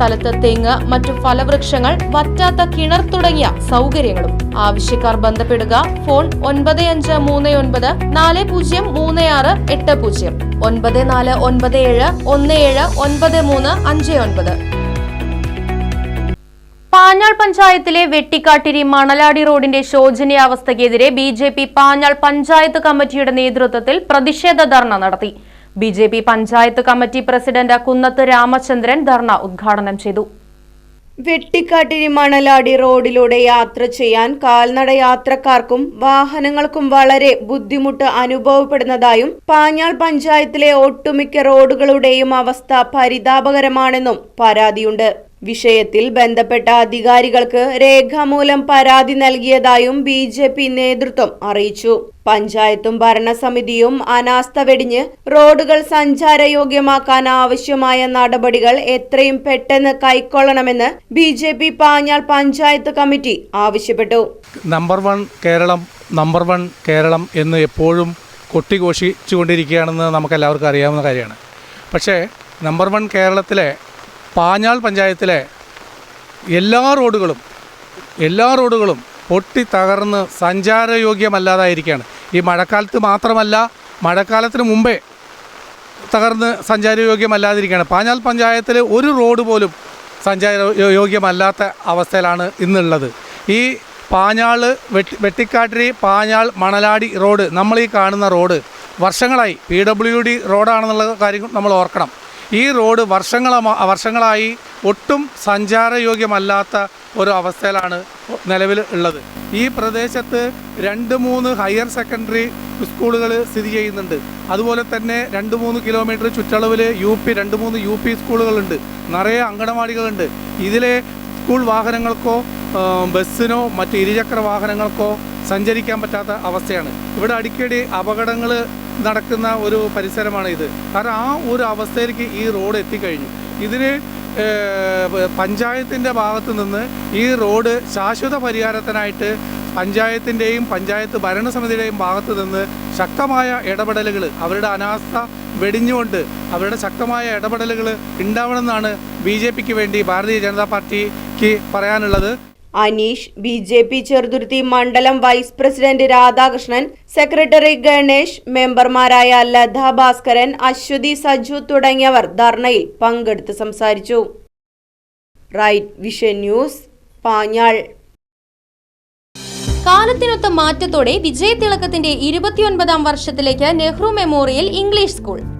സ്ഥലത്ത് തെങ്ങ് മറ്റു ഫലവൃക്ഷങ്ങൾ വറ്റാത്ത കിണർ തുടങ്ങിയ സൗകര്യങ്ങളും. ആവശ്യക്കാർ ബന്ധപ്പെടുക ഫോൺ ഒൻപത് അഞ്ച് മൂന്ന് ഒൻപത് നാല് പൂജ്യം മൂന്ന് ആറ് എട്ട് പൂജ്യം. ഒൻപത് നാല് ഒൻപത് ഏഴ് ഒന്ന് ഏഴ് ഒൻപത് മൂന്ന് അഞ്ച് ഒൻപത്. പാഞ്ഞാൾ പഞ്ചായത്തിലെ വെട്ടിക്കാട്ടിരി മണലാടി റോഡിന്റെ ശോചനീയാവസ്ഥയ്ക്കെതിരെ B J P Panjal panchayat കമ്മിറ്റിയുടെ നേതൃത്വത്തിൽ പ്രതിഷേധ ധർണ നടത്തി. B J P panchayat committee president Kunnath Ramachandran dharna ഉദ്ഘാടനം ചെയ്തു. വെട്ടിക്കാട്ടിരി മണലാടി റോഡിലൂടെ യാത്ര ചെയ്യാൻ കാൽനട യാത്രക്കാർക്കും വാഹനങ്ങൾക്കും വളരെ ബുദ്ധിമുട്ട് അനുഭവപ്പെടുന്നതായും പാഞ്ഞാൾ പഞ്ചായത്തിലെ ഒട്ടുമിക്ക റോഡുകളുടെയും അവസ്ഥ പരിതാപകരമാണെന്നും പരാതിയുണ്ട്. വിഷയത്തിൽ ബന്ധപ്പെട്ട അധികാരികൾക്ക് രേഖാമൂലം പരാതി നൽകിയതായും ബി ജെ പി നേതൃത്വം അറിയിച്ചു. പഞ്ചായത്തും ഭരണസമിതിയും അനാസ്ഥ വെടിഞ്ഞ് റോഡുകൾ സഞ്ചാരയോഗ്യമാക്കാൻ ആവശ്യമായ നടപടികൾ എത്രയും പെട്ടെന്ന് കൈക്കൊള്ളണമെന്ന് B J P Panjal panchayat committee ആവശ്യപ്പെട്ടു. Number one Keralam number one Keralam എന്ന് എപ്പോഴും കൊട്ടിഘോഷിച്ചുകൊണ്ടിരിക്കുകയാണെന്ന് നമുക്കെല്ലാവർക്കും അറിയാവുന്ന കാര്യമാണ്. പക്ഷേ നമ്പർ വൺ കേരളത്തിലെ പാഞ്ഞാൾ പഞ്ചായത്തിലെ എല്ലാ റോഡുകളും എല്ലാ റോഡുകളും പൊട്ടി തകർന്ന് സഞ്ചാരയോഗ്യമല്ലാതായിരിക്കുകയാണ്. ഈ മഴക്കാലത്ത് മാത്രമല്ല മഴക്കാലത്തിന് മുമ്പേ തകർന്ന് സഞ്ചാരയോഗ്യമല്ലാതിരിക്കുകയാണ്. പാഞ്ഞാൽ പഞ്ചായത്തിൽ ഒരു റോഡ് പോലും സഞ്ചാര യോഗ്യമല്ലാത്ത അവസ്ഥയിലാണ് ഇന്നുള്ളത്. ഈ പാഞ്ഞാൾ വെട്ടി വെട്ടിക്കാട്ടിരി പാഞ്ഞാൾ മണലാടി റോഡ് നമ്മൾ ഈ കാണുന്ന റോഡ് വർഷങ്ങളായി പി ഡബ്ല്യു ഡി റോഡാണെന്നുള്ള കാര്യം നമ്മൾ ഓർക്കണം. ഈ റോഡ് വർഷങ്ങള വർഷങ്ങളായി ഒട്ടും സഞ്ചാരയോഗ്യമല്ലാത്ത ഒരു അവസ്ഥയിലാണ് നിലവിൽ ഉള്ളത്. ഈ പ്രദേശത്ത് രണ്ട് മൂന്ന് ഹയർ സെക്കൻഡറി സ്കൂളുകൾ സ്ഥിതി ചെയ്യുന്നുണ്ട്. അതുപോലെ തന്നെ രണ്ട് മൂന്ന് കിലോമീറ്റർ ചുറ്റളവിൽ യു പി രണ്ട് മൂന്ന് യു പി സ്കൂളുകളുണ്ട്. നിറയെ അങ്കണവാടികളുണ്ട്. ഇതിലെ സ്കൂൾ വാഹനങ്ങൾക്കോ ബസ്സിനോ മറ്റ് ഇരുചക്ര വാഹനങ്ങൾക്കോ സഞ്ചരിക്കാൻ പറ്റാത്ത അവസ്ഥയാണ്. ഇവിടെ അടിക്കടി അപകടങ്ങൾ നടക്കുന്ന ഒരു പരിസരമാണ് ഇത്. കാരണം ആ ഒരു അവസ്ഥയിലേക്ക് ഈ റോഡ് എത്തിക്കഴിഞ്ഞു. ഇതിന് പഞ്ചായത്തിന്റെ ഭാഗത്തു നിന്ന് ഈ റോഡ് ശാശ്വത പരിഹാരത്തിനായിട്ട് പഞ്ചായത്തിന്റെയും പഞ്ചായത്ത് ഭരണസമിതിയുടെയും ഭാഗത്തു നിന്ന് ശക്തമായ ഇടപെടലുകൾ അവരുടെ അനാസ്ഥ വെടിഞ്ഞുകൊണ്ട് അവരുടെ ശക്തമായ ഇടപെടലുകൾ ഉണ്ടാവണമെന്നാണ് ബി ജെ പിക്ക് വേണ്ടി ഭാരതീയ ജനതാ പാർട്ടിക്ക് പറയാനുള്ളത്. Aneesh B J P Cheruthuruthy മണ്ഡലം vice president Radhakrishnan secretary Ganesh മെമ്പർമാരായ ലത ഭാസ്കരൻ അശ്വതി സജു തുടങ്ങിയവർ ധർണയിൽ പങ്കെടുത്ത് സംസാരിച്ചു. Right vision news Panjal. കാലത്തിനൊത്ത മാറ്റത്തോടെ വിജയതിളക്കത്തിന്റെ ഇരുപത്തിയൊൻപതാം വർഷത്തിലേക്ക് നെഹ്റു മെമ്മോറിയൽ ഇംഗ്ലീഷ് സ്കൂൾ.